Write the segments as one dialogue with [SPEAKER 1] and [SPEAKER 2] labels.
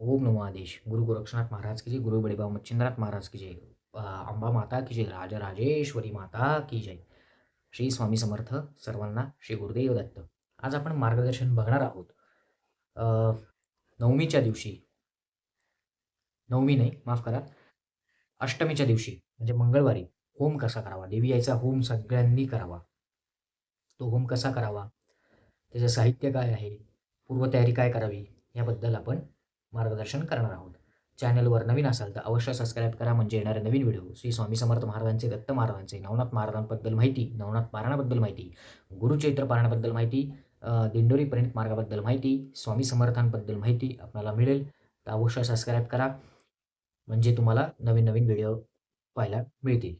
[SPEAKER 1] ओम नमो आदेश। गुरु गोरक्षनाथ महाराज की जय गुरु बडेबा मच्छिंद्रनाथ महाराज की जय अंबा माता की जय राजराजेश्वरी माता की जय। श्री स्वामी समर्थ सर्वांना श्री गुरुदेव दत्त। आज आपण मार्गदर्शन बघणार आहोत नवमीच्या दिवशी नवमी नाही माफ करा अष्टमीच्या दिवशी म्हणजे मंगळवारी होम कसा करावा? देवी यायचा होम सगळ्यांनी करावा. तो होम कसा करावा? त्याचं साहित्य काय आहे? पूर्वतयारी काय करावी? याबद्दल आपण मार्गदर्शन करणार आहोत. चॅनलवर नवीन असाल तर अवश्य सबस्क्राईब करा. म्हणजे येणारे नवीन व्हिडिओ. श्री स्वामी समर्थ महाराजांचे दत्त महाराजांचे नवनाथ महाराजांबद्दल माहिती नवनाथ पारायणाबद्दल माहिती गुरुचैत्र पारायणाबद्दल माहिती दिंडोरी प्रणित मार्गाबद्दल माहिती स्वामी समर्थांबद्दल माहिती आपल्याला मिळेल. तर अवश्य सबस्क्राईब करा. म्हणजे तुम्हाला नवीन नवीन व्हिडिओ पाहायला मिळतील.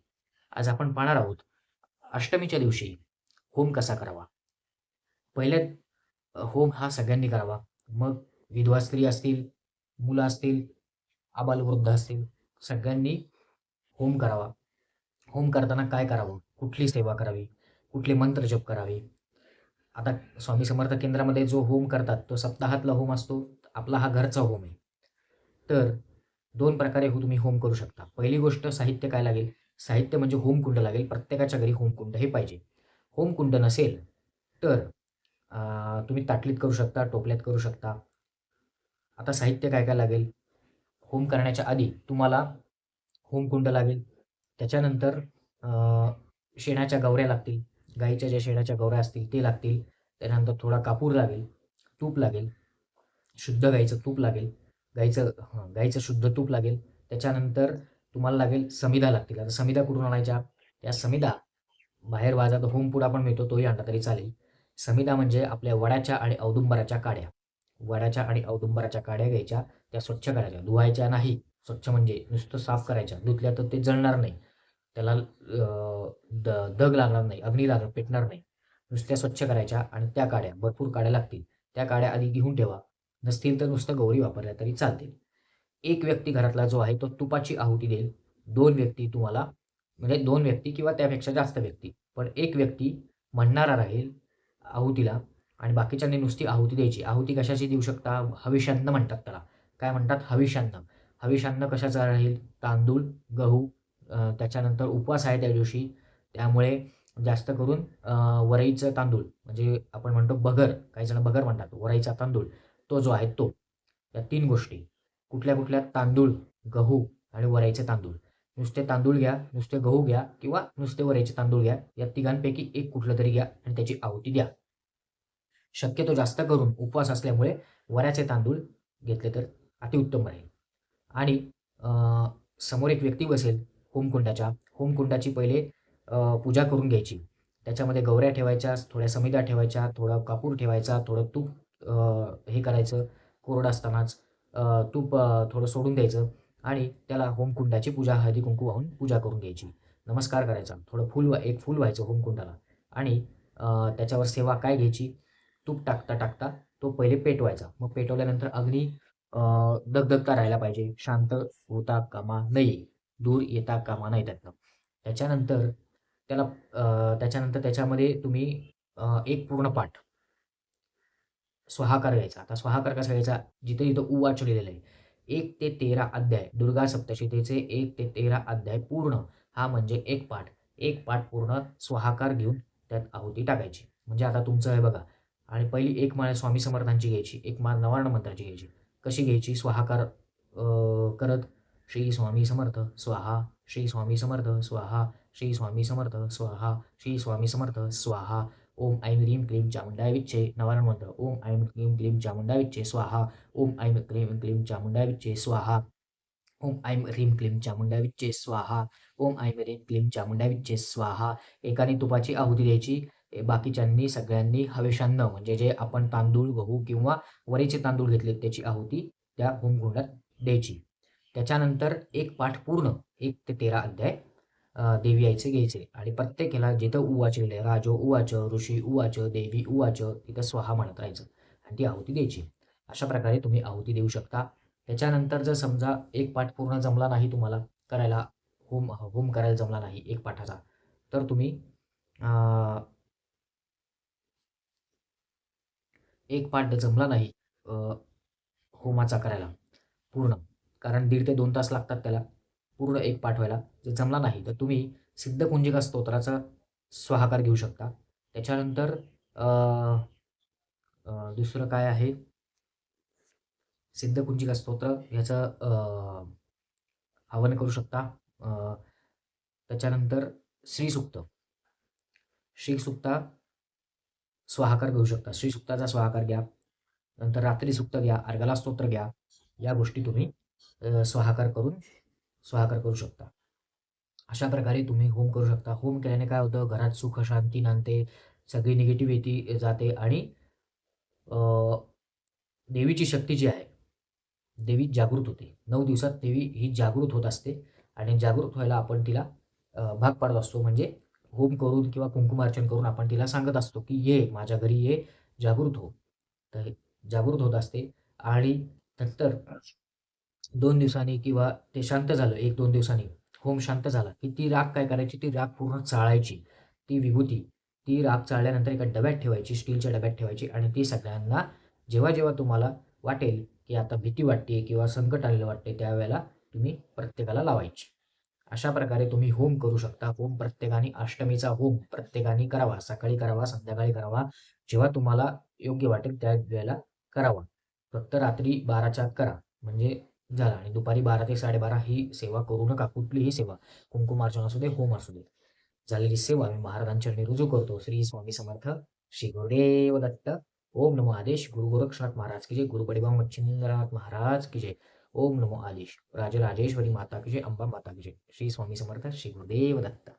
[SPEAKER 1] आज आपण पाहणार आहोत अष्टमीच्या दिवशी होम कसा करावा? पहिल्यात होम हा सगळ्यांनी करावा. मग विधवा स्त्री असतील मुलं असतील आबालवृद्ध असतील सगळ्यांनी होम करावा. होम करताना काय करावं? कुठली सेवा करावी? कुठले मंत्र जप करावे? आता स्वामी समर्थ केंद्रामध्ये जो होम करतात तो सप्ताहातला होम असतो. आपला हा घरचा होम आहे. तर दोन प्रकारे हो तुम्ही होम करू शकता. पहिली गोष्ट साहित्य काय लागेल? साहित्य म्हणजे होमकुंड लागेल. प्रत्येकाच्या घरी होमकुंड हे पाहिजे. होमकुंड नसेल तर तुम्ही ताटलीत करू शकता टोपल्यात करू शकता आता साहित्य काय काय लागेल? होम करण्याच्या आधी तुम्हाला होमकुंड लागेल. त्याच्यानंतर शेणाच्या गवऱ्या लागतील. गाईच्या ज्या शेणाच्या गवऱ्या असतील ते लागतील. त्यानंतर थोडा कापूर लागेल. तूप लागेल. शुद्ध गाईचं तूप लागेल. गाईचं हं, गाईचं शुद्ध तूप लागेल. त्याच्यानंतर तुम्हाला लागेल समिधा लागतील. आता समिधा कुठून आणायच्या? त्या समिधा बाहेर बाजारात होमपुडा पण मिळतो तोही आणला तरी चालेल. समिधा म्हणजे आपल्या वडाच्या आणि औदुंबराच्या काड्या. वडाच्या आणि औदुंबराच्या काड्या घ्यायच्या त्या स्वच्छ करायच्या. धुवायच्या नाही स्वच्छ म्हणजे नुसतं साफ करायच्या. धुतल्या तर ते जळणार नाही. त्याला द दग लागणार नाही अग्नी लागणार पेटणार नाही. नुसत्या स्वच्छ करायच्या आणि त्या काड्या भरपूर काड्या लागतील. त्या काड्या आधी घेऊन ठेवा. नसतील तर नुसतं गौरी वापरल्या तरी चालतील. एक व्यक्ती घरातला जो आहे तो तुपाची आहुती देईल. दोन व्यक्ती तुम्हाला म्हणजे दोन व्यक्ती किंवा त्यापेक्षा जास्त व्यक्ती. पण एक व्यक्ती म्हणणारा राहील आहुतीला आणि बाकीच्यांनी नुसती आहुती द्यायची. आहुती कशाची देऊ शकता? हविषान्न म्हणतात त्याला. काय म्हणतात? हविषान्न हविषान्न कशाचा राहील? तांदूळ गहू त्याच्यानंतर उपवास आहे त्या दिवशी. त्यामुळे जास्त करून वरईचं तांदूळ म्हणजे आपण म्हणतो बगर काही जण बगर म्हणतात वरईचा तांदूळ तो जो आहे तो. या तीन गोष्टी. कुठल्या कुठल्या? तांदूळ गहू आणि वरईचे तांदूळ. नुसते तांदूळ घ्या नुसते गहू घ्या किंवा नुसते वरईचे तांदूळ घ्या. या तिघांपैकी एक कुठलं तरी घ्या आणि त्याची आहुती द्या. शक्यतो जास्त करून उपवास असल्यामुळे वऱ्याचे तांदूळ घेतले तर अतिउत्तम राहील. आणि समोर एक व्यक्ती बसेल होमकुंडाच्या. होमकुंडाची पहिले पूजा करून घ्यायची. त्याच्यामध्ये गौऱ्या ठेवायच्या थोड्या समिधा ठेवायच्या थोडा कापूर ठेवायचा थोडं तूप हे करायचं कोरडं असतानाच तूप थोडं सोडून द्यायचं आणि त्याला होमकुंडाची पूजा हळदी कुंकू वाहून पूजा करून घ्यायची. नमस्कार करायचा. थोडं फुल एक फुल व्हायचं होमकुंडाला. आणि त्याच्यावर सेवा काय घ्यायची? तूप टाकता टाकता तो पहिले पेटवायचा. मग पेटवल्यानंतर अग्नी दगदगता राहायला पाहिजे. शांत होता कामा नये. दूर येता कामा नाही त्यातनं. त्याच्यानंतर त्याला त्याच्यानंतर त्याच्यामध्ये तुम्ही एक पूर्ण पाठ. स्वाहाकार घ्यायचा. आता स्वाहाकार कसा घ्यायचा? जिथे जिथं उवा वाचलेलं आहे. एक ते तेरा अध्याय. दुर्गा सप्तशतीचे एक ते तेरा अध्याय पूर्ण. हा म्हणजे एक पाठ. एक पाठ पूर्ण स्वाहाकार घेऊन त्यात आहुती टाकायची. म्हणजे आता तुमचं आहे बघा. आणि पहिली एक माळ स्वामी समर्थांची घ्यायची एक माळ नवार्ण मंत्राची घ्यायची. कशी घ्यायची? स्वाहाकार करत श्री स्वामी समर्थ स्वाहा श्री स्वामी समर्थ स्वाहा श्री स्वामी समर्थ स्वाहा श्री स्वामी समर्थ स्वाहा. ओम ऐं ह्रीं क्लीं चामुंडाय विच्छे नवारण मंत्र. ओम ऐं क्लीं क्लीम चामुंडाय विच्छे स्वाहा. ओम ऐं क्रीम क्लीम चामुंडाय विच्छे स्वाहा. ओम ऐं ह्रीं क्लीं चामुंडाय विच्छे स्वाहा. ओम ऐं ह्रीं क्लीम चामुंडाय विच्छे स्वाहा. एकाने तुपाची आहुती द्यायची. बाकीच्यांनी सगळ्यांनी हवेशान्न म्हणजे जे आपण तांदूळ गहू किंवा वरीचे तांदूळ घेतले त्याची आहुती त्या होमकुंडात द्यायची. त्याच्यानंतर एक पाठ पूर्ण एक ते तेरा अध्याय देवी आईचे घ्यायचे. आणि प्रत्येकाला जिथं उवाच लिहिले राजो उवाच ऋषी उवाच देवी उवाच तिथं स्वाहा म्हणत राहायचं. आणि ती आहुती द्यायची. अशा प्रकारे तुम्ही आहुती देऊ शकता. त्याच्यानंतर जर समजा एक पाठ पूर्ण जमला नाही तुम्हाला करायला होम होम करायला जमला नाही एक पाठाचा तर तुम्ही एक पाठ जमला नाही होमाचा करायला. पूर्ण. कारण दीड ते दोन तास लागतात त्याला. पूर्ण एक पाठवायला जर जमला नाही तर तुम्ही सिद्धकुंजिका स्तोत्राचा स्वाहाकार घेऊ शकता. त्याच्यानंतर दुसरं काय आहे? सिद्धकुंजिका स्तोत्र ह्याचं हवन करू शकता. त्याच्यानंतर श्रीसुक्त. श्रीसुक्ता स्वाहाकार घेऊ शकता. श्रीसुक्ताचा स्वाहाकार घ्या. नंतर रात्री सुक्त घ्या. अर्घाला स्तोत्र घ्या. या गोष्टी तुम्ही स्वाहाकार करून स्वाहाकार करू शकता. अशा प्रकारे तुम्ही होम करू शकता. होम केल्याने काय होतं? घरात सुख शांती नांदते सगळी निगेटिव्हिटी जाते आणि देवीची शक्ती जी आहे देवी जागृत होते. नऊ दिवसात देवी ही जागृत होत असते आणि जागृत व्हायला आपण तिला भाग पाडत असतो. म्हणजे होम करून किंवा कुंकुमार्चन करून आपण तिला सांगत असतो की ये माझ्या घरी ये जागृत हो. तर जागृत होत असते आणि नंतर दोन दिवसांनी किंवा ते शांत झालं एक दोन दिवसांनी होम शांत झाला की ती राख काय करायची? ती राख पूर्ण चाळायची. ती विभूती ती राख चाळल्यानंतर एका डब्यात ठेवायची स्टीलच्या डब्यात ठेवायची आणि ती सगळ्यांना जेव्हा जेव्हा तुम्हाला वाटेल की आता भीती वाटते किंवा संकट आलेलं वाटते त्यावेळेला तुम्ही प्रत्येकाला लावायची. अशा प्रकारे तुम्ही होम करू शकता. होम प्रत्येकाने अष्टमीचा होम प्रत्येकाने करावा. सकाळी करावा संध्याकाळी करावा जेव्हा तुम्हाला योग्य वाटेल त्या वेळेला करावा. फक्त रात्री बाराच्या करा. म्हणजे झाला. आणि दुपारी बारा ते साडेबारा ही सेवा करू नका. कुठलीही सेवा. कुंकुमार्चन असू दे होम असू दे. झालेली सेवा मी महाराजांच्या रुजू करतो. श्री स्वामी समर्थ श्री गुरुदेव दत्त ओम नमो आदेश. गुरु गोरक्षनाथ महाराज की जय. गुरु मच्छिंद्रनाथ महाराज की जय. ओम नमो आदेश. राजराजेश्वरी माता की जय अंबा माता की जय. श्री स्वामी समर्थ श्री गुरुदेव दत्त.